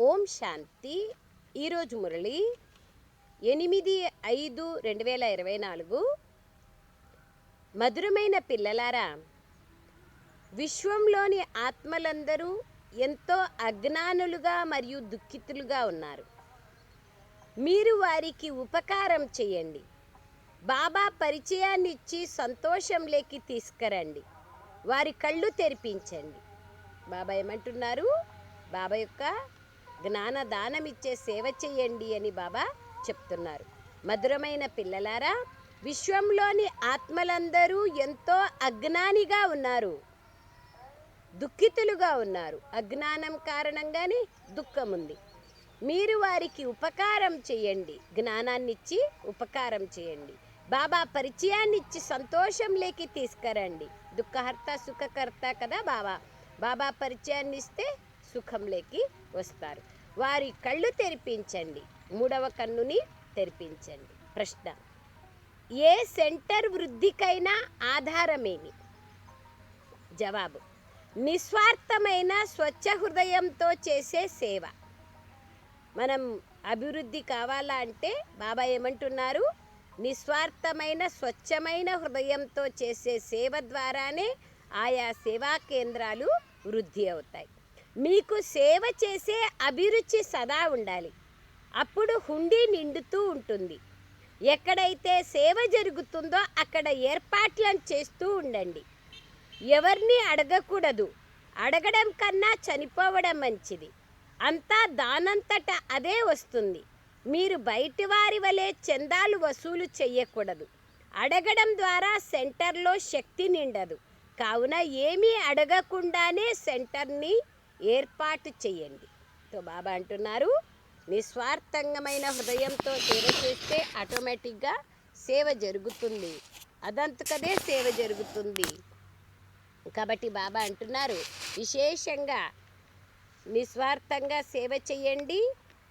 ఓం శాంతి. ఈరోజు మురళి ఎనిమిది ఐదు రెండు వేల ఇరవై నాలుగు. మధురమైన పిల్లలారా విశ్వంలోని ఆత్మలందరూ ఎంతో అజ్ఞానులుగా మరియు దుఃఖితులుగా ఉన్నారు. మీరు వారికి ఉపకారం చేయండి. బాబా పరిచయాన్ని ఇచ్చి సంతోషంలోకి తీసుకురండి. వారి కళ్ళు తెరిపించండి. బాబా ఏమంటున్నారు? బాబా యొక్క జ్ఞాన దానం ఇచ్చే సేవ చేయండి అని బాబా చెప్తున్నారు. మధురమైన పిల్లలారా విశ్వంలోని ఆత్మలందరూ ఎంతో అజ్ఞానిగా ఉన్నారు. దుఃఖితులుగా ఉన్నారు. అజ్ఞానం కారణంగానే దుఃఖం ఉంది మీరు వారికి ఉపకారం చేయండి. జ్ఞానాన్నిచ్చి ఉపకారం చేయండి. బాబా పరిచయాన్ని ఇచ్చి సంతోషంలోకి తీసుకురండి. దుఃఖహర్త సుఖకర్త కదా బాబా. బాబా పరిచయాన్ని ఇస్తే సుఖంలోకి వస్తారు. వారి కళ్ళు తెరిపించండి. మూడవ కన్నుని తెరిపించండి. ప్రశ్న. ఏ సెంటర్ వృద్ధికైనా ఆధారమేమి? జవాబు. నిస్వార్థమైన స్వచ్ఛ హృదయంతో చేసే సేవ. మనం అభివృద్ధి కావాలా అంటే బాబా ఏమంటున్నారు? నిస్వార్థమైన స్వచ్ఛమైన హృదయంతో చేసే సేవ ద్వారానే ఆయా సేవా కేంద్రాలు వృద్ధి అవుతాయి. మీకు సేవ చేసే అభిరుచి సదా ఉండాలి. అప్పుడు హుండీ నిండుతూ ఉంటుంది. ఎక్కడైతే సేవ జరుగుతుందో అక్కడ ఏర్పాట్లను చేస్తూ ఉండండి. ఎవరిని అడగకూడదు. అడగడం కన్నా చనిపోవడం మంచిది. అంతా దానంతట అదే వస్తుంది. మీరు బయటి వారి వలె చందాలు వసూలు చేయకూడదు అడగడం ద్వారా సెంటర్లో శక్తి నిండదు. కావున ఏమీ అడగకుండానే సెంటర్ని ఏర్పాటు చేయండి. తో బాబా అంటున్నారు నిస్వార్థంగమైన హృదయంతో సేవ చేస్తే ఆటోమేటిక్గా సేవ జరుగుతుంది. అదంతకదే సేవ జరుగుతుంది. కాబట్టి బాబా అంటున్నారు విశేషంగా నిస్వార్థంగా సేవ చేయండి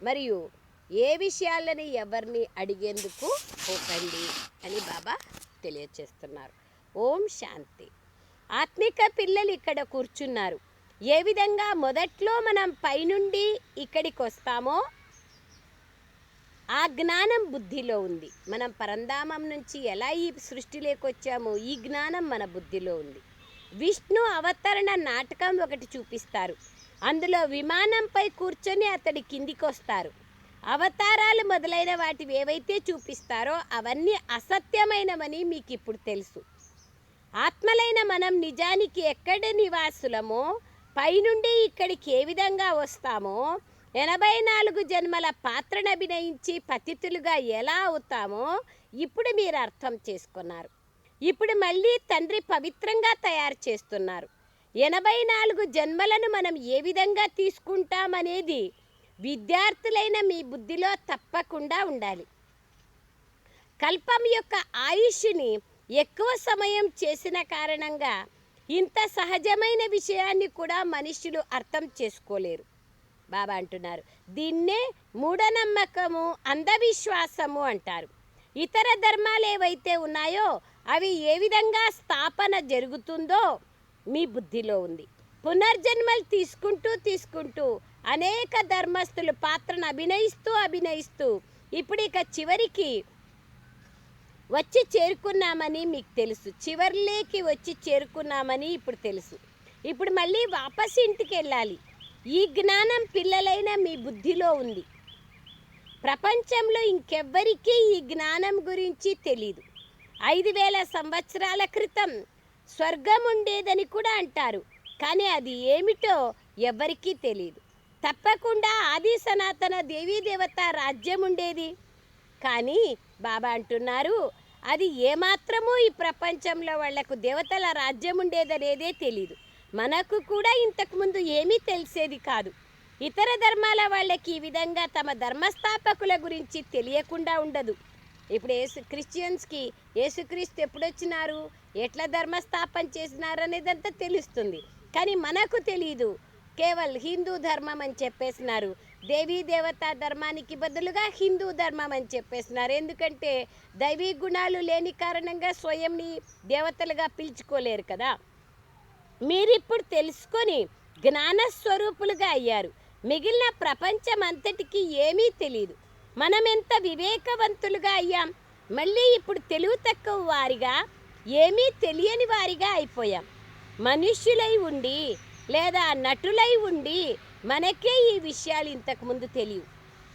మరియు ఏ విషయాలని ఎవరిని అడిగేందుకు పోకండి అని బాబా తెలియచేస్తున్నారు. ఓం శాంతి. ఆత్మిక పిల్లలు ఇక్కడ కూర్చున్నారు. ఏ విధంగా మొదట్లో మనం పైనుండి ఇక్కడికి వస్తామో ఆ జ్ఞానం బుద్ధిలో ఉంది. మనం పరంధామం నుంచి ఎలా ఈ సృష్టిలోకి వచ్చామో ఈ జ్ఞానం మన బుద్ధిలో ఉంది. విష్ణు అవతరణ నాటకం ఒకటి చూపిస్తారు. అందులో విమానంపై కూర్చొని అతడి కిందికి వస్తారు అవతారాలు మొదలైన వాటివి ఏవైతే చూపిస్తారో అవన్నీ అసత్యమైనవని మీకు ఇప్పుడు తెలుసు. ఆత్మలైన మనం నిజానికి ఎక్కడ నివాసులమో పైనుండి ఇక్కడికి ఏ విధంగా వస్తామో? ఎనభై నాలుగు జన్మల పాత్రను అభినయించి పతితులుగా ఎలా అవుతామో ఇప్పుడు మీరు అర్థం చేసుకున్నారు. ఇప్పుడు మళ్ళీ తండ్రి పవిత్రంగా తయారు చేస్తున్నారు. ఎనభై నాలుగు జన్మలను మనం ఏ విధంగా తీసుకుంటామనేది విద్యార్థులైన మీ బుద్ధిలో తప్పకుండా ఉండాలి. కల్పం యొక్క ఆయుష్ని ఎక్కువ సమయం చేసిన కారణంగా ఇంత సహజమైన విషయాన్ని కూడా మనుషులు అర్థం చేసుకోలేరు. బాబా అంటున్నారు దీన్నే మూఢనమ్మకము అంధవిశ్వాసము అంటారు. ఇతర ధర్మాలు ఏవైతే ఉన్నాయో అవి ఏ విధంగా స్థాపన జరుగుతుందో మీ బుద్ధిలో ఉంది. పునర్జన్మలు తీసుకుంటూ తీసుకుంటూ అనేక ధర్మస్థులు పాత్రను అభినయిస్తూ అభినయిస్తూ ఇప్పుడు ఇక చివరికి వచ్చి చేరుకున్నామని మీకు తెలుసు. చివర్లేకి వచ్చి చేరుకున్నామని ఇప్పుడు తెలుసు. ఇప్పుడు మళ్ళీ వాపస్ ఇంటికి వెళ్ళాలి. ఈ జ్ఞానం పిల్లలైన మీ బుద్ధిలో ఉంది. ప్రపంచంలో ఇంకెవ్వరికీ ఈ జ్ఞానం గురించి తెలీదు. ఐదు వేల సంవత్సరాల క్రితం స్వర్గం ఉండేదని కూడా అంటారు. కానీ అది ఏమిటో ఎవ్వరికీ తెలియదు తప్పకుండా ఆది సనాతన దేవీ దేవత రాజ్యం ఉండేది. కానీ బాబా అంటున్నారు. అది ఏమాత్రమూ ఈ ప్రపంచంలో వాళ్ళకు దేవతల రాజ్యం ఉండేదనేదే తెలీదు. మనకు కూడా ఇంతకుముందు ఏమీ తెలిసేది కాదు. ఇతర ధర్మాల వాళ్ళకి ఈ విధంగా తమ ధర్మస్థాపకుల గురించి తెలియకుండా ఉండదు. ఇప్పుడు యేసు క్రిస్టియన్స్కి యేసుక్రీస్తు ఎప్పుడొచ్చినారు? ఎట్లా ధర్మస్థాపన చేసినారు అనేదంతా తెలుస్తుంది. కానీ మనకు తెలియదు కేవల్ హిందూ ధర్మం అని చెప్పేసినారు. దేవీ దేవతా ధర్మానికి బదులుగా హిందూ ధర్మం అని చెప్పేస్తున్నారు. ఎందుకంటే దైవీ గుణాలు లేని కారణంగా స్వయంని దేవతలుగా పిలుచుకోలేరు కదా. మీరిప్పుడు తెలుసుకొని జ్ఞానస్వరూపులుగా అయ్యారు. మిగిలిన ప్రపంచం అంతటికి ఏమీ తెలియదు మనం ఎంత వివేకవంతులుగా అయ్యాం. మళ్ళీ ఇప్పుడు తెలివి తక్కువ వారిగా ఏమీ తెలియని వారిగా అయిపోయాం. మనుష్యులై ఉండి లేదా నటులై ఉండి మనకే ఈ విషయాలు ఇంతకుముందు తెలియవు.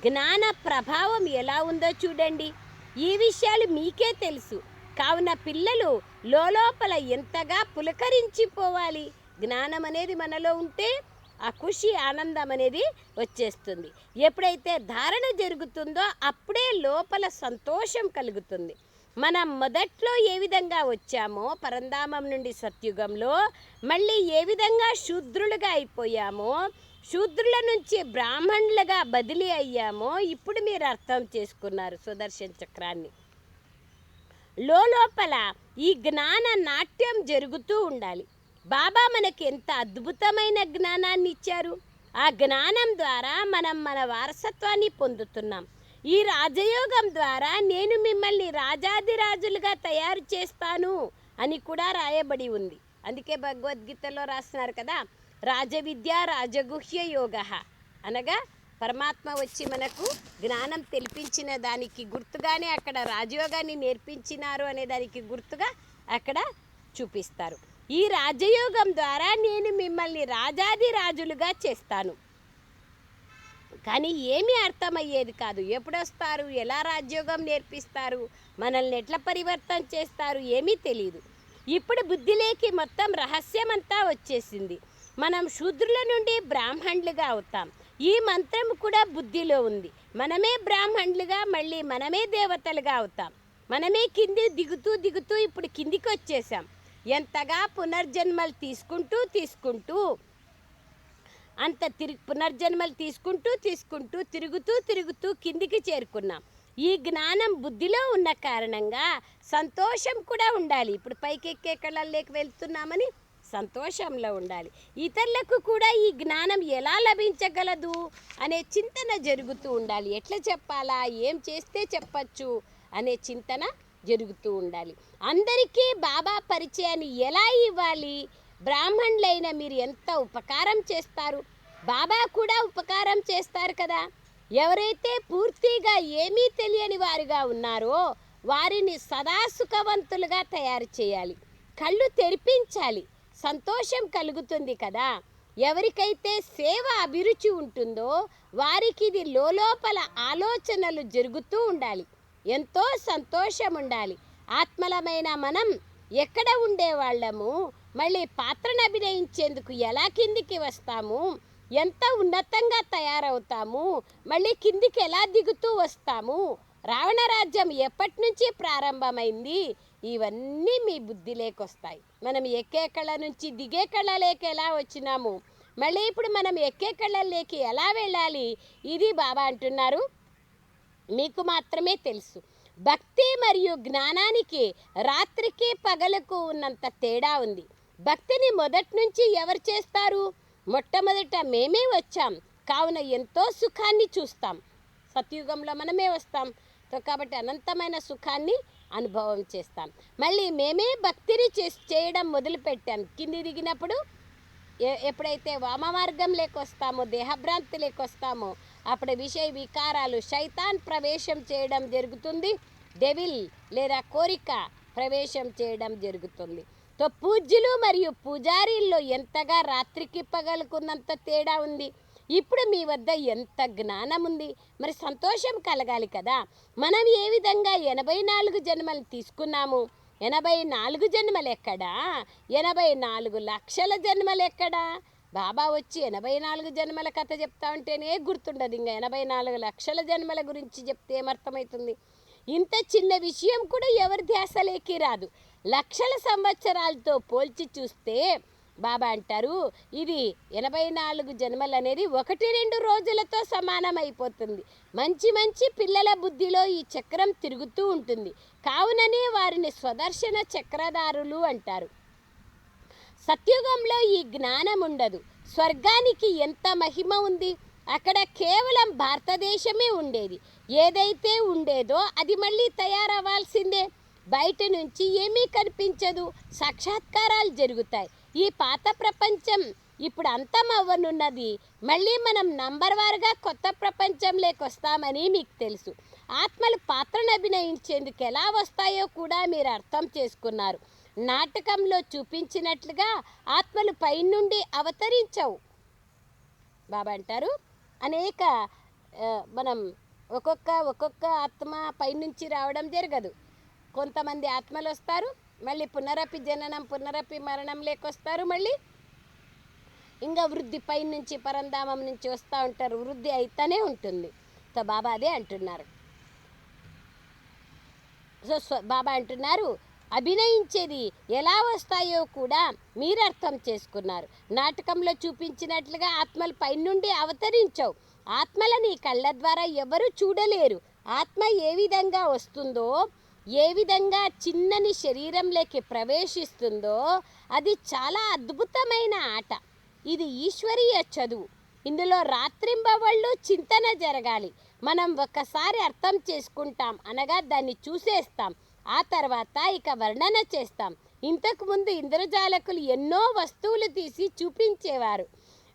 జ్ఞాన ప్రభావం ఎలా ఉందో చూడండి. ఈ విషయాలు మీకే తెలుసు. కావున పిల్లలు లోపల ఎంతగా పులకరించిపోవాలి. జ్ఞానం అనేది మనలో ఉంటే ఆ ఖుషి ఆనందం అనేది వచ్చేస్తుంది. ఎప్పుడైతే ధారణ జరుగుతుందో అప్పుడే లోపల సంతోషం కలుగుతుంది. మనం మొదట్లో ఏ విధంగా వచ్చామో పరంధామం నుండి సత్యుగంలో మళ్ళీ ఏ విధంగా శూద్రులుగా అయిపోయామో శూద్రుల నుంచి బ్రాహ్మణులుగా బదిలీ అయ్యామో ఇప్పుడు మీరు అర్థం చేసుకున్నారు సుదర్శన్ చక్రాన్ని. లోపల ఈ జ్ఞాన నాట్యం జరుగుతూ ఉండాలి. బాబా మనకి ఎంత అద్భుతమైన జ్ఞానాన్ని ఇచ్చారు. ఆ జ్ఞానం ద్వారా మనం మన వారసత్వాన్ని పొందుతున్నాం. ఈ రాజయోగం ద్వారా నేను మిమ్మల్ని రాజాదిరాజులుగా తయారు చేస్తాను అని కూడా రాయబడి ఉంది. అందుకే భగవద్గీతలో రాస్తున్నారు కదా రాజవిద్య రాజగుహ్య యోగ. అనగా పరమాత్మ వచ్చి మనకు జ్ఞానం తెలిపించిన దానికి గుర్తుగానే అక్కడ రాజయోగాన్ని నేర్పించినారు అనే దానికి గుర్తుగా అక్కడ చూపిస్తారు. ఈ రాజయోగం ద్వారా నేను మిమ్మల్ని రాజాది రాజులుగా చేస్తాను. కానీ ఏమీ అర్థమయ్యేది కాదు. ఎప్పుడొస్తారు? ఎలా రాజ్యోగం నేర్పిస్తారు? మనల్ని ఎట్లా పరివర్తన చేస్తారు? ఏమీ తెలియదు ఇప్పుడు బుద్ధిలేకి మొత్తం రహస్యమంతా వచ్చేసింది. మనం శూద్రుల నుండి బ్రాహ్మణులుగా అవుతాం. ఈ మంత్రం కూడా బుద్ధిలో ఉంది. మనమే బ్రాహ్మణులుగా మళ్ళీ మనమే దేవతలుగా అవుతాం. మనమే కింది దిగుతూ దిగుతూ ఇప్పుడు కిందికి వచ్చేసాం ఎంతగా పునర్జన్మలు తీసుకుంటూ తీసుకుంటూ అంత తిరి పునర్జన్మలు తీసుకుంటూ తీసుకుంటూ తిరుగుతూ తిరుగుతూ కిందికి చేరుకున్నాం. ఈ జ్ఞానం బుద్ధిలో ఉన్న కారణంగా సంతోషం కూడా ఉండాలి. ఇప్పుడు పైకెక్కే కళల్లోకి వెళ్తున్నామని సంతోషంలో ఉండాలి. ఇతరులకు కూడా ఈ జ్ఞానం ఎలా లభించగలదు అనే చింతన జరుగుతూ ఉండాలి. ఎట్లా చెప్పాలా? ఏం చేస్తే చెప్పచ్చు అనే చింతన జరుగుతూ ఉండాలి. అందరికీ బాబా పరిచయాన్ని ఎలా ఇవ్వాలి? బ్రాహ్మణులైన మీరు ఎంత ఉపకారం చేస్తారు? బాబా కూడా ఉపకారం చేస్తారు కదా. ఎవరైతే పూర్తిగా ఏమీ తెలియని వారుగా ఉన్నారో వారిని సదా సుఖవంతులుగా తయారు చేయాలి. కళ్ళు తెరిపించాలి. సంతోషం కలుగుతుంది కదా. ఎవరికైతే సేవ అభిరుచి ఉంటుందో వారికి ఇది లోపల ఆలోచనలు జరుగుతూ ఉండాలి. ఎంతో సంతోషం ఉండాలి. ఆత్మలమైన మనం ఎక్కడ ఉండేవాళ్ళము? మళ్ళీ పాత్రను అభినయించేందుకు ఎలా కిందికి వస్తాము? ఎంత ఉన్నతంగా తయారవుతాము? మళ్ళీ కిందికి ఎలా దిగుతూ వస్తాము? రావణ రాజ్యం ఎప్పటి నుంచి ప్రారంభమైంది? ఇవన్నీ మీ బుద్ధిలోకి వస్తాయి మనం ఎక్కే కళ నుంచి దిగే కళలోకి ఎలా వచ్చినాము? మళ్ళీ ఇప్పుడు మనం ఎక్కే కళలోకి ఎలా వెళ్ళాలి? ఇది బాబా అంటున్నారు. మీకు మాత్రమే తెలుసు. భక్తి మరియు జ్ఞానానికి రాత్రికి పగలకు ఉన్నంత తేడా ఉంది. భక్తిని మొదటి నుంచి ఎవరు చేస్తారు? మొట్టమొదట మేమే వచ్చాం. కావున ఎంతో సుఖాన్ని చూస్తాం. సత్యుగంలో మనమే వస్తాం. కాబట్టి అనంతమైన సుఖాన్ని అనుభవం చేస్తాం మళ్ళీ మేమే భక్తిని చేస్ చేయడం మొదలుపెట్టాం. కింది దిగినప్పుడు ఎ- ఎప్పుడైతే వామ మార్గం లేకొస్తామో దేహభ్రాంతి లేకొస్తామో అప్పుడు విషయ వికారాలు శైతాన్ ప్రవేశం చేయడం జరుగుతుంది. డెవిల్ లేదా కోరిక ప్రవేశం చేయడం జరుగుతుంది. తో పూజ్యులు మరియు పూజారీల్లో ఎంతగా రాత్రికి పగలుకున్నంత తేడా ఉంది? ఇప్పుడు మీ వద్ద ఎంత జ్ఞానం ఉంది మరి సంతోషం కలగాలి కదా. మనం ఏ విధంగా ఎనభై నాలుగు జన్మలు తీసుకున్నాము? ఎనభై నాలుగు జన్మలు ఎక్కడా? ఎనభై నాలుగు లక్షల జన్మలు ఎక్కడా? బాబా వచ్చి ఎనభై నాలుగు జన్మల కథ చెప్తా ఉంటేనే గుర్తుండదు. ఇంకా ఎనభై నాలుగు లక్షల జన్మల గురించి చెప్తే ఏమర్థమవుతుంది ఇంత చిన్న విషయం కూడా ఎవరి ధ్యాసలేకి రాదు. లక్షల సంవత్సరాలతో పోల్చి చూస్తే బాబా అంటారు ఇది ఎనభై నాలుగు జన్మలు అనేది ఒకటి రెండు రోజులతో సమానమైపోతుంది. మంచి మంచి పిల్లల బుద్ధిలో ఈ చక్రం తిరుగుతూ ఉంటుంది. కావుననే వారిని స్వదర్శన చక్రధారులు అంటారు. సత్యుగంలో ఈ జ్ఞానం ఉండదు స్వర్గానికి ఎంత మహిమ ఉంది? అక్కడ కేవలం భారతదేశమే ఉండేది. ఏదైతే ఉండేదో అది మళ్ళీ తయారవ్వాల్సిందే. బయట నుంచి ఏమీ కనిపించదు. సాక్షాత్కారాలు జరుగుతాయి. ఈ పాత ప్రపంచం ఇప్పుడు అంతం అవ్వనున్నది. మళ్ళీ మనం నంబర్ వారుగా కొత్త ప్రపంచంలోకి వస్తామని మీకు తెలుసు. ఆత్మలు పాత్రను అభినయించేందుకు ఎలా వస్తాయో కూడా మీరు అర్థం చేసుకున్నారు. నాటకంలో చూపించినట్లుగా ఆత్మలు పైనుండి అవతరించవు. బాబా అంటారు. అనేక మనం ఒక్కొక్క ఒక్కొక్క ఆత్మ పైనుంచి రావడం జరగదు. కొంతమంది ఆత్మలు వస్తారు మళ్ళీ పునరపి జననం పునరపి మరణం లేకొస్తారు మళ్ళీ. ఇంకా వృద్ధి పై నుంచి పరంధామం నుంచి వస్తూ ఉంటారు. వృద్ధి అయితేనే ఉంటుంది. సో బాబా అదే అంటున్నారు. సో బాబా అంటున్నారు అభినయించేది ఎలా వస్తాయో కూడా మీరు అర్థం చేసుకున్నారు. నాటకంలో చూపించినట్లుగా ఆత్మలు పైనుండి అవతరించవు. ఆత్మలని కళ్ళ ద్వారా ఎవరు చూడలేరు. ఆత్మ ఏ విధంగా వస్తుందో ఏ విధంగా చిన్నని శరీరంలోకి ప్రవేశిస్తుందో అది చాలా అద్భుతమైన ఆట. ఇది ఈశ్వరీయ చదువు. ఇందులో రాత్రింబవళ్ళు చింతన జరగాలి. మనం ఒక్కసారి అర్థం చేసుకుంటాం అనగా దాన్ని చూసేస్తాం. ఆ తర్వాత ఇక వర్ణన చేస్తాం. ఇంతకుముందు ఇంద్రజాలకులు ఎన్నో వస్తువులు తీసి చూపించేవారు.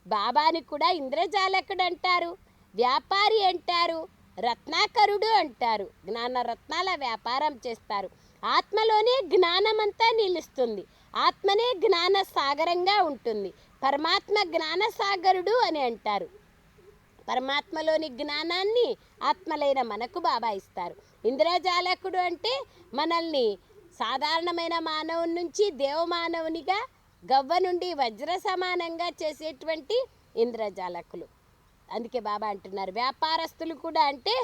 బాబాని కూడా ఇంద్రజాలకుడు అంటారు వ్యాపారి అంటారు రత్నాకరుడు అంటారు. జ్ఞాన రత్నాల వ్యాపారం చేస్తారు. ఆత్మలోనే జ్ఞానమంతా నిలుస్తుంది. ఆత్మనే జ్ఞాన సాగరంగా ఉంటుంది. పరమాత్మ జ్ఞాన సాగరుడు అని అంటారు. పరమాత్మలోని జ్ఞానాన్ని ఆత్మలైన మనకు బాబా ఇస్తారు. ఇంద్రజాలకుడు అంటే మనల్ని సాధారణమైన మానవుని నుంచి దేవమానవునిగా గవ్వ నుండి వజ్ర సమానంగా చేసేటువంటి ఇంద్రజాలకులు. అందుకే బాబా అంటున్నారు. వ్యాపారస్తులు కూడా అంటే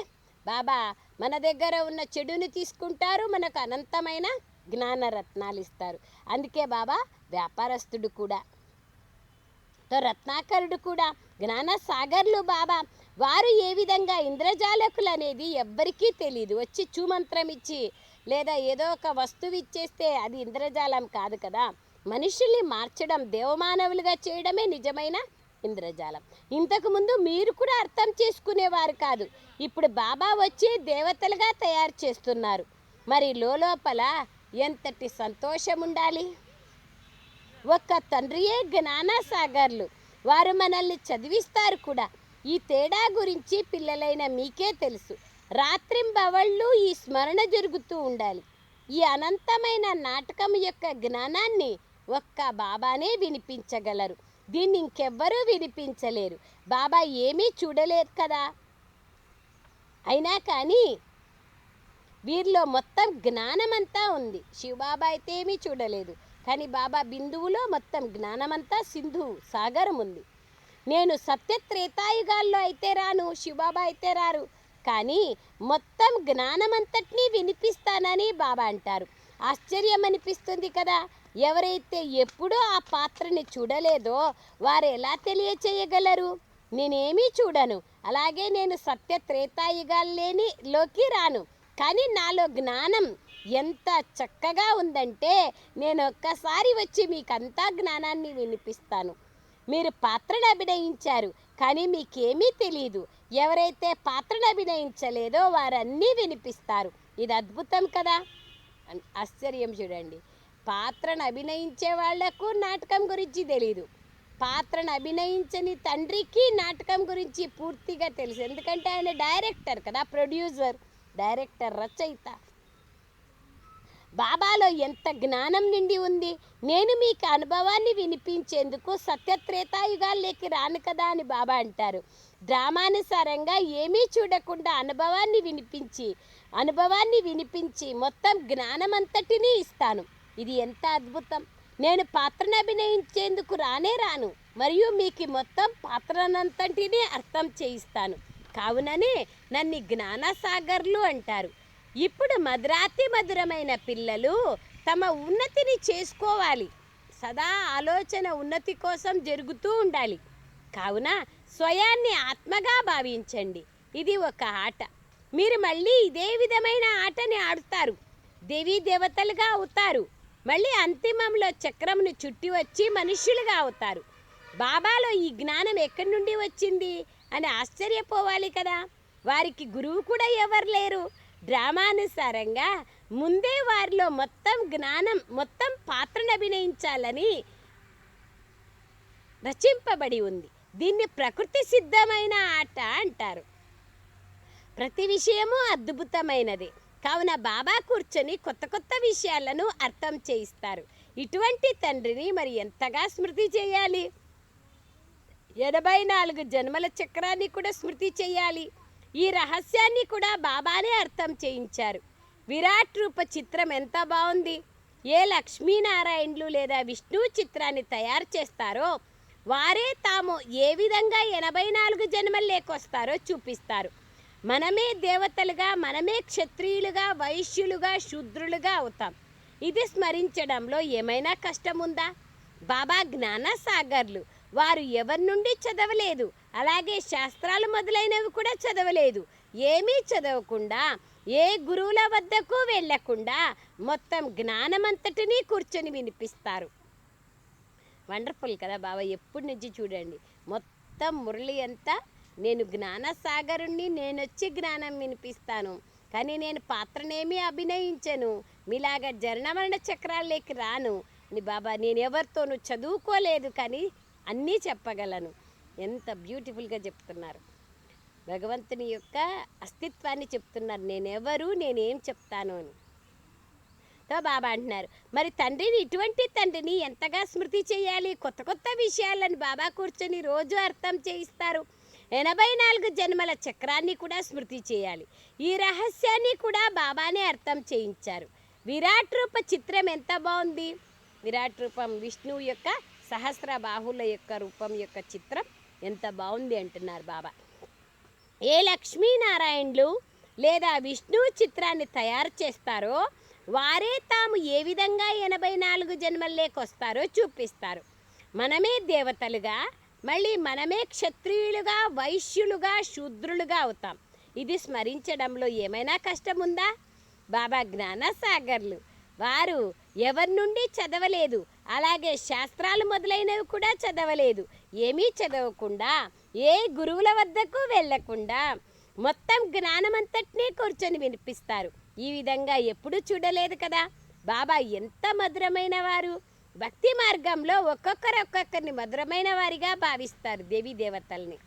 బాబా మన దగ్గర ఉన్న చెడుని తీసుకుంటారు మనకు అనంతమైన జ్ఞాన రత్నాలు ఇస్తారు. అందుకే బాబా వ్యాపారస్తుడు కూడా. తో రత్నాకరుడు కూడా జ్ఞాన సాగర్లు బాబా వారు ఏ విధంగా ఇంద్రజాలకులు అనేది ఎవ్వరికీ తెలియదు వచ్చి చూమంత్రం ఇచ్చి లేదా ఏదో ఒక వస్తువు ఇచ్చేస్తే అది ఇంద్రజాలం కాదు కదా. మనుషుల్ని మార్చడం దేవమానవులుగా చేయడమే నిజమైన ఇంద్రజాలం. ఇంతకుముందు మీరు కూడా అర్థం చేసుకునేవారు కాదు. ఇప్పుడు బాబా వచ్చి దేవతలుగా తయారు చేస్తున్నారు. మరి లోపల ఎంతటి సంతోషం ఉండాలి? ఒక్క తండ్రియే జ్ఞానసాగర్లు. వారు మనల్ని చదివిస్తారు కూడా. ఈ తేడా గురించి పిల్లలైన మీకే తెలుసు. రాత్రింబవళ్ళు ఈ స్మరణ జరుగుతూ ఉండాలి. ఈ అనంతమైన నాటకం యొక్క జ్ఞానాన్ని ఒక్క బాబానే వినిపించగలరు. దీన్ని ఇంకెవ్వరూ వినిపించలేరు. బాబా ఏమీ చూడలేదు కదా? అయినా కానీ వీరిలో మొత్తం జ్ఞానమంతా ఉంది. శివబాబా అయితే ఏమీ చూడలేదు. కానీ బాబా బిందువులో మొత్తం జ్ఞానమంతా సింధు సాగరం ఉంది. నేను సత్య త్రేతాయుగాల్లో అయితే రాను శివబాబా అయితే రారు. కానీ మొత్తం జ్ఞానమంతటినీ వినిపిస్తానని బాబా అంటారు. ఆశ్చర్యం అనిపిస్తుంది కదా? ఎవరైతే ఎప్పుడూ ఆ పాత్రని చూడలేదో వారు ఎలా తెలియచేయగలరు? నేనేమీ చూడను. అలాగే నేను సత్య త్రేతాయుగాల్లేని లోకి రాను. కానీ నాలో జ్ఞానం ఎంత చక్కగా ఉందంటే నేను ఒక్కసారి వచ్చి మీకంతా జ్ఞానాన్ని వినిపిస్తాను. మీరు పాత్రను అభినయించారు కానీ మీకేమీ తెలియదు ఎవరైతే పాత్రను అభినయించలేదో వారన్నీ వినిపిస్తారు. ఇది అద్భుతం కదా? ఆశ్చర్యం చూడండి. పాత్రను అభినయించే వాళ్ళకు నాటకం గురించి తెలియదు పాత్రను అభినయించని తండ్రికి నాటకం గురించి పూర్తిగా తెలుసు. ఎందుకంటే ఆయన డైరెక్టర్ కదా ప్రొడ్యూసర్ డైరెక్టర్ రచయిత. బాబాలో ఎంత జ్ఞానం నిండి ఉంది. నేను మీకు అనుభవాన్ని వినిపించేందుకు సత్యత్రేతాయుగాల్లోకి రాను కదా అని బాబా అంటారు. డ్రామానుసారంగా ఏమీ చూడకుండా అనుభవాన్ని వినిపించి అనుభవాన్ని వినిపించి మొత్తం జ్ఞానమంతటినీ ఇస్తాను. ఇది ఎంత అద్భుతం. నేను పాత్రను అభినయించేందుకు రానే రాను మరియు మీకు మొత్తం పాత్రనంతటినీ అర్థం చేయిస్తాను. కావుననే నన్ను జ్ఞానసాగర్లు అంటారు. ఇప్పుడు మధురాతి మధురమైన పిల్లలు తమ ఉన్నతిని చేసుకోవాలి. సదా ఆలోచన ఉన్నతి కోసం జరుగుతూ ఉండాలి. కావున స్వయాన్ని ఆత్మగా భావించండి. ఇది ఒక ఆట. మీరు మళ్ళీ ఇదే విధమైన ఆటని ఆడుతారు. దేవీ దేవతలుగా అవుతారు. మళ్ళీ అంతిమంలో చక్రమును చుట్టి వచ్చి మనుష్యులుగా అవుతారు. బాబాలో ఈ జ్ఞానం ఎక్కడి నుండి వచ్చింది? అని ఆశ్చర్యపోవాలి కదా. వారికి గురువు కూడా ఎవరు లేరు? డ్రామానుసారంగా ముందే వారిలో మొత్తం జ్ఞానం మొత్తం పాత్రను అభినయించాలని రచింపబడి ఉంది. దీన్ని ప్రకృతి సిద్ధమైన ఆట అంటారు. ప్రతి విషయము అద్భుతమైనది. కావున బాబా కూర్చొని కొత్త కొత్త విషయాలను అర్థం చేయిస్తారు. ఇటువంటి తండ్రిని మరి ఎంతగా స్మృతి చేయాలి? ఎనభై నాలుగు జన్మల చక్రాన్ని కూడా స్మృతి చేయాలి. ఈ రహస్యాన్ని కూడా బాబానే అర్థం చేయించారు. విరాట్ రూప చిత్రం ఎంత బాగుంది? ఏ లక్ష్మీనారాయణులు లేదా విష్ణు చిత్రాన్ని తయారు చేస్తారో వారే తాము ఏ విధంగా ఎనభై నాలుగు జన్మలు లేకొస్తారో చూపిస్తారు. మనమే దేవతలుగా మనమే క్షత్రియులుగా వైశ్యులుగా శూద్రులుగా అవుతాం. ఇది స్మరించడంలో ఏమైనా కష్టం ఉందా బాబా జ్ఞాన సాగర్లు వారు ఎవరి నుండి చదవలేదు? అలాగే శాస్త్రాలు మొదలైనవి కూడా చదవలేదు. ఏమీ చదవకుండా ఏ గురువుల వద్దకు వెళ్ళకుండా మొత్తం జ్ఞానమంతటినీ కూర్చొని వినిపిస్తారు. వండర్ఫుల్ కదా బాబా ఎప్పటి నుంచి చూడండి. మొత్తం మురళి అంతా నేను జ్ఞానసాగరుణ్ణి నేను వచ్చి జ్ఞానం వినిపిస్తాను. కానీ నేను పాత్రనేమీ అభినయించను. మీలాగా జరణమరణ చక్రాల్లోకి రాను. అని బాబా నేను ఎవరితోనూ చదువుకోలేదు కానీ అన్నీ చెప్పగలను. ఎంత బ్యూటిఫుల్గా చెప్తున్నారు. భగవంతుని యొక్క అస్తిత్వాన్ని చెప్తున్నారు. నేనెవరు నేనేం చెప్తాను అని. తో బాబా అంటున్నారు. మరి తండ్రిని ఇటువంటి తండ్రిని ఎంతగా స్మృతి చేయాలి? కొత్త కొత్త విషయాలను బాబా కూర్చొని రోజు అర్థం చేయిస్తారు. ఎనభై నాలుగు జన్మల చక్రాన్ని కూడా స్మృతి చేయాలి. ఈ రహస్యాన్ని కూడా బాబానే అర్థం చేయించారు. విరాట్ రూప చిత్రం ఎంత బాగుంది? విరాట్ రూపం విష్ణువు యొక్క సహస్ర బాహుల యొక్క రూపం యొక్క చిత్రం ఎంత బాగుంది అంటున్నారు బాబా. ఏ లక్ష్మీనారాయణులు లేదా విష్ణువు చిత్రాన్ని తయారు చేస్తారో వారే తాము ఏ విధంగా ఎనభై నాలుగు జన్మల్లోకొస్తారో చూపిస్తారు. మనమే దేవతలుగా మళ్ళీ మనమే క్షత్రియులుగా వైశ్యులుగా శూద్రులుగా అవుతాం. ఇది స్మరించడంలో ఏమైనా కష్టం ఉందా బాబా జ్ఞానసాగర్లు వారు ఎవరి నుండి చదవలేదు? అలాగే శాస్త్రాలు మొదలైనవి కూడా చదవలేదు. ఏమీ చదవకుండా ఏ గురువుల వద్దకు వెళ్ళకుండా మొత్తం జ్ఞానమంతటినీ కూర్చొని వినిపిస్తారు. ఈ విధంగా ఎప్పుడూ చూడలేదు కదా? బాబా ఎంత మధురమైన వారు! భక్తి మార్గంలో ఒక్కొక్కరు ఒక్కొక్కరిని మధురమైన వారిగా భావిస్తారు దేవీ దేవతల్ని.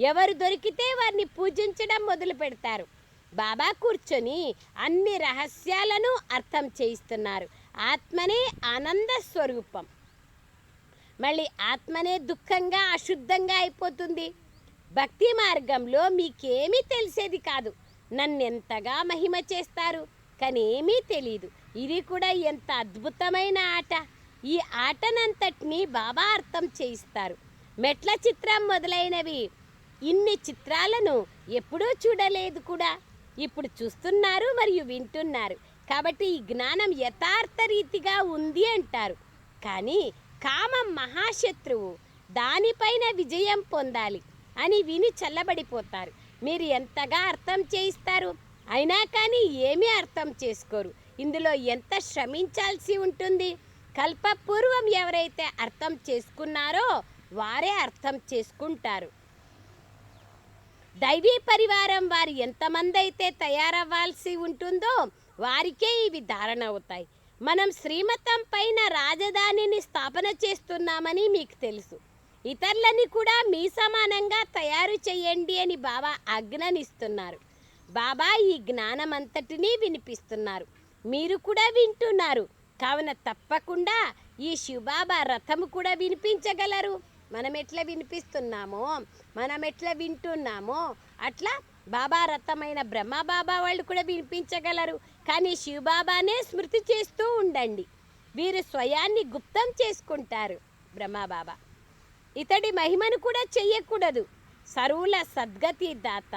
ఎవరు దొరికితే వారిని పూజించడం మొదలు పెడతారు. బాబా కూర్చొని అన్ని రహస్యాలను అర్థం చేయిస్తున్నారు. ఆత్మనే ఆనంద స్వరూపం. మళ్ళీ ఆత్మనే దుఃఖంగా అశుద్ధంగా అయిపోతుంది. భక్తి మార్గంలో మీకేమీ తెలిసేది కాదు. నన్నెంతగా మహిమ చేస్తారు కానీ ఏమీ తెలియదు ఇది కూడా ఎంత అద్భుతమైన ఆట. ఈ ఆటనంతటిని బాబా అర్థం చేయిస్తారు. మెట్ల చిత్రం మొదలైనవి. ఇన్ని చిత్రాలను ఎప్పుడూ చూడలేదు కూడా. ఇప్పుడు చూస్తున్నారు మరియు వింటున్నారు. కాబట్టి ఈ జ్ఞానం యథార్థ రీతిగా ఉంది అంటారు. కానీ కామం మహాశత్రువు దానిపైన విజయం పొందాలి అని విని చల్లబడిపోతారు. మీరు ఎంతగా అర్థం చేయిస్తారు? అయినా కానీ ఏమీ అర్థం చేసుకోరు. ఇందులో ఎంత శ్రమించాల్సి ఉంటుంది? కల్పపూర్వం ఎవరైతే అర్థం చేసుకున్నారో వారే అర్థం చేసుకుంటారు. దైవీ పరివారం వారు ఎంతమంది అయితే తయారవ్వాల్సి ఉంటుందో వారికే ఇవి ధారణ అవుతాయి. మనం శ్రీమతం పైన రాజధానిని స్థాపన చేస్తున్నామని మీకు తెలుసు. ఇతరులని కూడా మీ సమానంగా తయారు చేయండి అని బాబా ఆజ్ఞనిస్తున్నారు. బాబా ఈ జ్ఞానమంతటినీ వినిపిస్తున్నారు. మీరు కూడా వింటున్నారు. కావున తప్పకుండా ఈ శివబాబా రథము కూడా వినిపించగలరు. మనం ఎట్లా వినిపిస్తున్నామో మనం ఎట్లా వింటున్నామో అట్లా బాబా రథమైన బ్రహ్మ బాబా వాళ్ళు కూడా వినిపించగలరు. కానీ శివబాబానే స్మృతి చేస్తూ ఉండండి. వీరు స్వయాన్ని గుప్తం చేసుకుంటారు బ్రహ్మబాబా ఇతడి మహిమను కూడా చెయ్యకూడదు. సరువుల సద్గతి దాత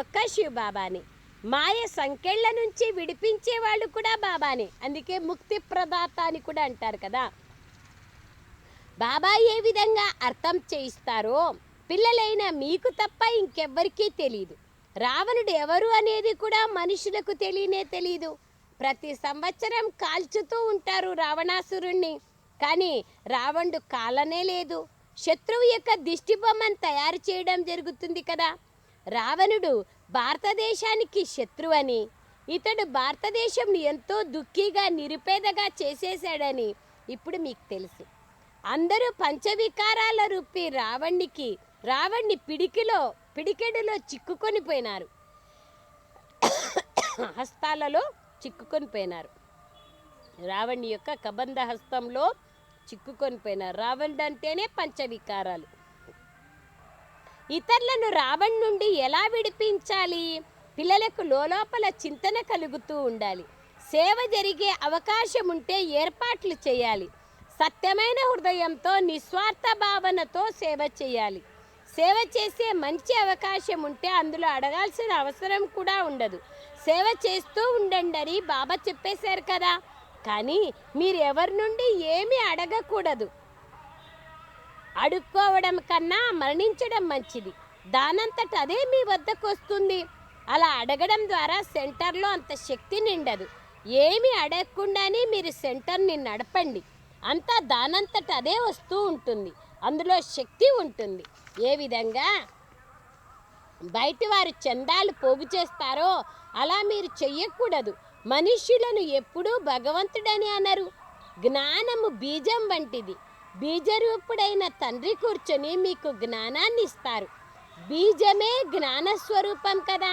ఒక్క శివబాబాని. మాయ సంకెళ్ళ నుంచి విడిపించే వాళ్ళు కూడా బాబానే. అందుకే ముక్తి ప్రదాత అని కూడా అంటారు కదా. బాబా ఏ విధంగా అర్థం చేయిస్తారో పిల్లలైన మీకు తప్ప ఇంకెవ్వరికీ తెలియదు రావణుడు ఎవరు అనేది కూడా మనుషులకు తెలియనే తెలియదు ప్రతి సంవత్సరం కాల్చుతూ ఉంటారు రావణాసురుణ్ణి. కానీ రావణుడు కాలనే లేదు. శత్రువు యొక్క దిష్టి బొమ్మను తయారు చేయడం జరుగుతుంది కదా. రావణుడు భారతదేశానికి శత్రువని ఇతడు భారతదేశంని ఎంతో దుఃఖీగా నిరుపేదగా చేసేశాడని ఇప్పుడు మీకు తెలుసు. అందరూ పంచవికారాల రూపి రావణ్ణికి రావణ్ణి పిడికిలో పిడికెడులో చిక్కుకొని పోయినారు. హస్తాలలో చిక్కుకొని పోయినారు. రావణ్ యొక్క కబంధ హస్తంలో చిక్కుకొని పోయినారు. రావణుడు అంటేనే పంచవికారాలు. ఇతరులను రావణ్ నుండి ఎలా విడిపించాలి? పిల్లలకు లోపల చింతన కలుగుతూ ఉండాలి. సేవ జరిగే అవకాశం ఉంటే ఏర్పాట్లు చేయాలి. సత్యమైన హృదయంతో నిస్వార్థ భావనతో సేవ చేయాలి. సేవ చేసే మంచి అవకాశం ఉంటే అందులో అడగాల్సిన అవసరం కూడా ఉండదు. సేవ చేస్తూ ఉండండి అని బాబా చెప్పేశారు కదా. కానీ మీరు ఎవరి నుండి ఏమీ అడగకూడదు. అడుక్కోవడం కన్నా మరణించడం మంచిది. దానంతట అదే మీ వద్దకు వస్తుంది. అలా అడగడం ద్వారా సెంటర్లో అంత శక్తి నిండదు. ఏమి అడగకుండానే మీరు సెంటర్ని నడపండి. అంతా దానంతట అదే వస్తూ ఉంటుంది. అందులో శక్తి ఉంటుంది. ఏ విధంగా? బయట వారు చందాలు పోగు చేస్తారో అలా మీరు చెయ్యకూడదు. మనుష్యులను ఎప్పుడూ భగవంతుడని అనరు. జ్ఞానము బీజం వంటిది. బీజరూపుడైన తండ్రి కూర్చొని మీకు జ్ఞానాన్ని ఇస్తారు బీజమే జ్ఞాన స్వరూపం కదా.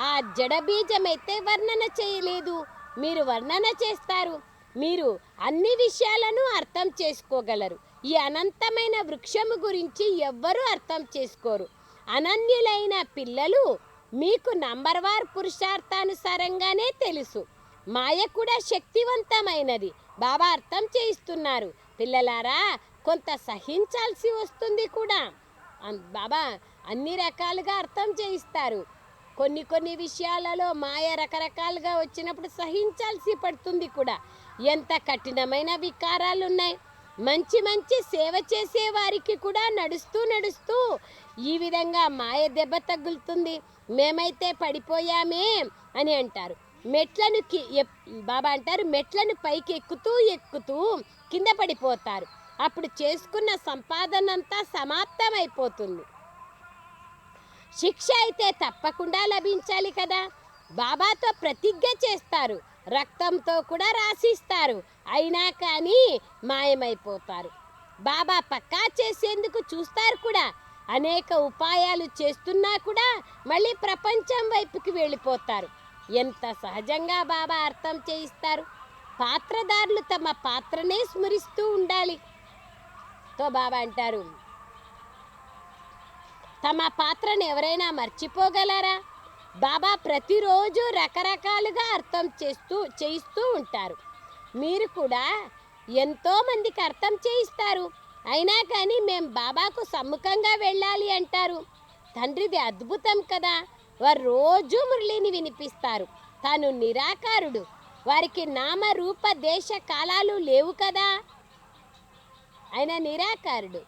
ఆ జడ బీజమైతే వర్ణన చేయలేదు. మీరు వర్ణన చేస్తారు. మీరు అన్ని విషయాలను అర్థం చేసుకోగలరు. ఈ అనంతమైన వృక్షము గురించి ఎవ్వరూ అర్థం చేసుకోరు. అనన్యులైన పిల్లలు మీకు నంబర్ వార్ పురుషార్థానుసారంగానే తెలుసు. మాయ కూడా శక్తివంతమైనది. బాబా అర్థం చేయిస్తున్నారు. పిల్లలారా కొంత సహించాల్సి వస్తుంది కూడా. బాబా అన్ని రకాలుగా అర్థం చేయిస్తారు. కొన్ని కొన్ని విషయాలలో మాయ రకరకాలుగా వచ్చినప్పుడు సహించాల్సి పడుతుంది కూడా. ఎంత కఠినమైన వికారాలు ఉన్నాయి మంచి మంచి సేవ చేసే వారికి కూడా నడుస్తూ నడుస్తూ ఈ విధంగా మాయ దెబ్బ తగులుతుంది. మేమైతే పడిపోయామే అని అంటారు. మెట్లను కి బాబా అంటారు మెట్లను పైకి ఎక్కుతూ ఎక్కుతూ కింద పడిపోతారు. అప్పుడు చేసుకున్న సంపాదన అంతా సమాప్తమైపోతుంది. శిక్ష అయితే తప్పకుండా లభించాలి కదా. బాబాతో ప్రతిజ్ఞ చేస్తారు. రక్తంతో కూడా రాసిస్తారు. అయినా కానీ మాయమైపోతారు. బాబా పక్కా చేసేందుకు చూస్తారు కూడా. అనేక ఉపాయాలు చేస్తున్నా కూడా మళ్ళీ ప్రపంచం వైపుకి వెళ్ళిపోతారు. ఎంత సహజంగా బాబా అర్థం చేయిస్తారు? పాత్రదారులు తమ పాత్రనే స్మరిస్తూ ఉండాలి. తో బాబా అంటారు. తమ పాత్రను ఎవరైనా మర్చిపోగలరా? బాబా ప్రతిరోజు రకరకాలుగా అర్థం చేస్తూ చేయిస్తూ ఉంటారు. మీరు కూడా ఎంతోమందికి అర్థం చేయిస్తారు. అయినా కానీ మేము బాబాకు సమ్ముఖంగా వెళ్ళాలి అంటారు. తండ్రిది అద్భుతం కదా! వారు రోజు మురళిని వినిపిస్తారు. తాను నిరాకారుడు. వారికి నామ రూప దేశ కాలాలు లేవు కదా? ఆయన నిరాకారుడు.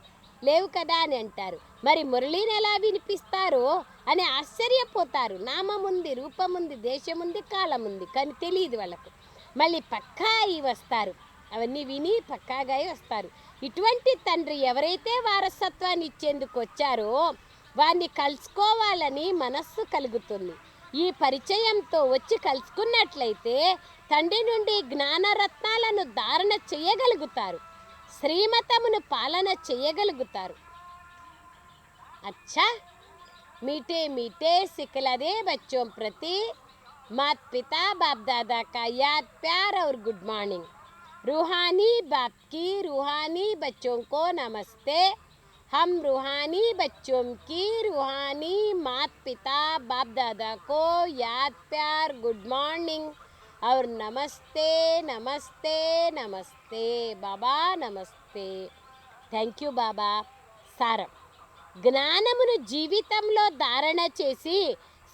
లేవు కదా అని అంటారు. మరి మురళిని ఎలా వినిపిస్తారో అని ఆశ్చర్యపోతారు. నామముంది రూపముంది దేశముంది కాలముంది. కానీ తెలియదు వాళ్ళకు. మళ్ళీ పక్కా అయి వస్తారు. అవన్నీ విని పక్కాగా అయి వస్తారు. ఇటువంటి తండ్రి ఎవరైతే వారసత్వాన్ని ఇచ్చేందుకు వచ్చారో వారిని కలుసుకోవాలని మనస్సు కలుగుతుంది. ఈ పరిచయంతో వచ్చి కలుసుకున్నట్లయితే తండ్రి నుండి జ్ఞానరత్నాలను ధారణ చేయగలుగుతారు శ్రీమతమును పాలన చేయగలుగుతారు अच्छा मीठे मीठे सिखलादे बच्चों प्रति माता पिता बाप दादा का याद प्यार और गुड मॉर्निंग रूहानी बाप की रूहानी बच्चों को नमस्ते हम रूहानी बच्चों की रूहानी माता पिता बाप दादा को याद प्यार गुड मॉर्निंग और नमस्ते नमस्ते नमस्ते बाबा नमस्ते థ్యాంక్ యూ బాబా సారం జ్ఞానమును జీవితంలో ధారణ చేసి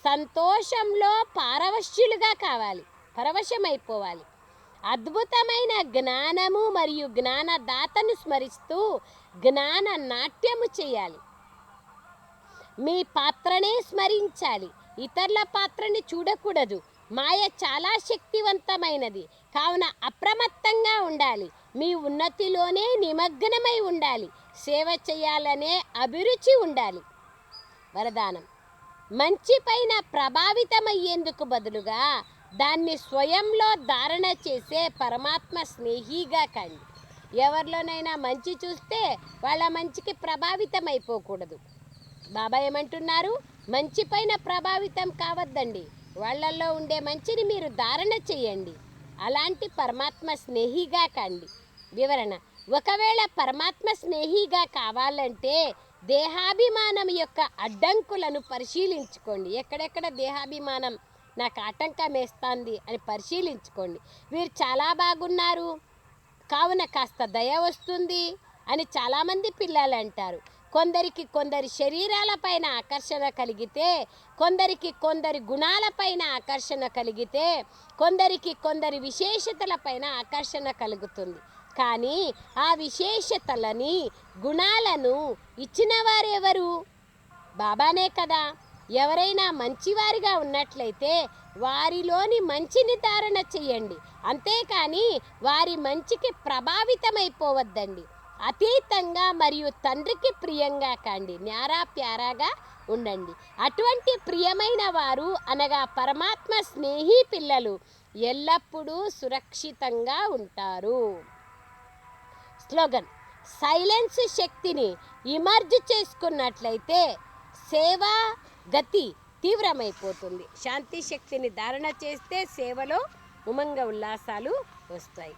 సంతోషంలో పారవశ్యులుగా కావాలి పరవశమైపోవాలి అద్భుతమైన జ్ఞానము మరియు జ్ఞానదాతను స్మరిస్తూ జ్ఞాన నాట్యము చేయాలి మీ పాత్రనే స్మరించాలి ఇతరుల పాత్రని చూడకూడదు మాయ చాలా శక్తివంతమైనది. కావున అప్రమత్తంగా ఉండాలి. మీ ఉన్నతిలోనే నిమగ్నమై ఉండాలి. సేవ చేయాలనే అభిరుచి ఉండాలి. వరదానం. మంచి పైన ప్రభావితమయ్యేందుకు బదులుగా దాన్ని స్వయంలో ధారణ చేసే పరమాత్మ స్నేహిగా కండి. ఎవరిలోనైనా మంచి చూస్తే వాళ్ళ మంచికి ప్రభావితం అయిపోకూడదు బాబా ఏమంటున్నారు? మంచి పైన ప్రభావితం కావద్దండి. వాళ్ళల్లో ఉండే మంచిని మీరు ధారణ చేయండి. అలాంటి పరమాత్మ స్నేహిగా కండి. వివరణ ఒకవేళ పరమాత్మ స్నేహిగా కావాలంటే దేహాభిమానం యొక్క అడ్డంకులను పరిశీలించుకోండి. ఎక్కడెక్కడ దేహాభిమానం నాకు ఆటంకం వేస్తుంది అని పరిశీలించుకోండి. వీరు చాలా బాగున్నారు. కావున కాస్త దయ వస్తుంది అని చాలామంది పిల్లలు అంటారు కొందరికి కొందరి శరీరాలపైన ఆకర్షణ కలిగితే కొందరికి కొందరి గుణాలపైన ఆకర్షణ కలిగితే కొందరికి కొందరి విశేషతలపైన ఆకర్షణ కలుగుతుంది. కానీ ఆ విశేషతలని గుణాలను ఇచ్చిన వారెవరు బాబానే కదా! ఎవరైనా మంచివారిగా ఉన్నట్లయితే వారిలోని మంచి నిర్ధారణ చెయ్యండి. అంతేకాని వారి మంచికి ప్రభావితమైపోవద్దండి. అతీతంగా మరియు తండ్రికి ప్రియంగా కండి. న్యారా ప్యారాగా ఉండండి. అటువంటి ప్రియమైన వారు అనగా పరమాత్మ స్నేహి పిల్లలు ఎల్లప్పుడూ సురక్షితంగా ఉంటారు. స్లోగన్. సైలెన్స్ శక్తిని ఇమర్జ్ చేసుకున్నట్లయితే సేవా గతి తీవ్రమైపోతుంది. శాంతి శక్తిని ధారణ చేస్తే సేవలో ఉమంగ ఉల్లాసాలు వస్తాయి.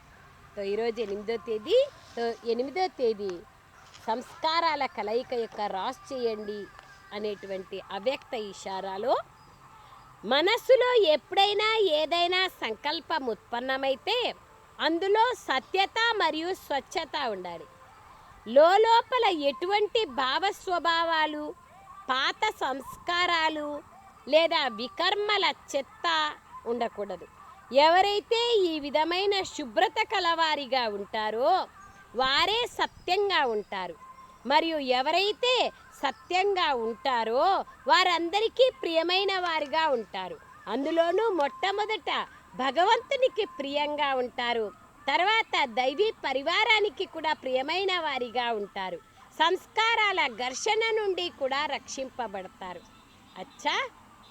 ఈరోజు ఎనిమిదో తేదీ. ఎనిమిదో తేదీ సంస్కారాల కలయిక యొక్క రాస్ చేయండి అనేటువంటి అవ్యక్త ఇషారాలో మనస్సులో ఎప్పుడైనా ఏదైనా సంకల్పం ఉత్పన్నమైతే అందులో సత్యత మరియు స్వచ్ఛత ఉండాలి. లోపల ఎటువంటి భావస్వభావాలు పాత సంస్కారాలు లేదా వికర్మల చెత్త ఉండకూడదు. ఎవరైతే ఈ విధమైన శుభ్రత కలవారిగా ఉంటారో వారే సత్యంగా ఉంటారు. మరియు ఎవరైతే సత్యంగా ఉంటారో వారందరికీ ప్రియమైన వారిగా ఉంటారు. అందులోనూ మొట్టమొదట భగవంతునికి ప్రియంగా ఉంటారు. తర్వాత దైవీ పరివారానికి కూడా ప్రియమైన వారిగా ఉంటారు. సంస్కారాల ఘర్షణ నుండి కూడా రక్షింపబడతారు. అచ్చా!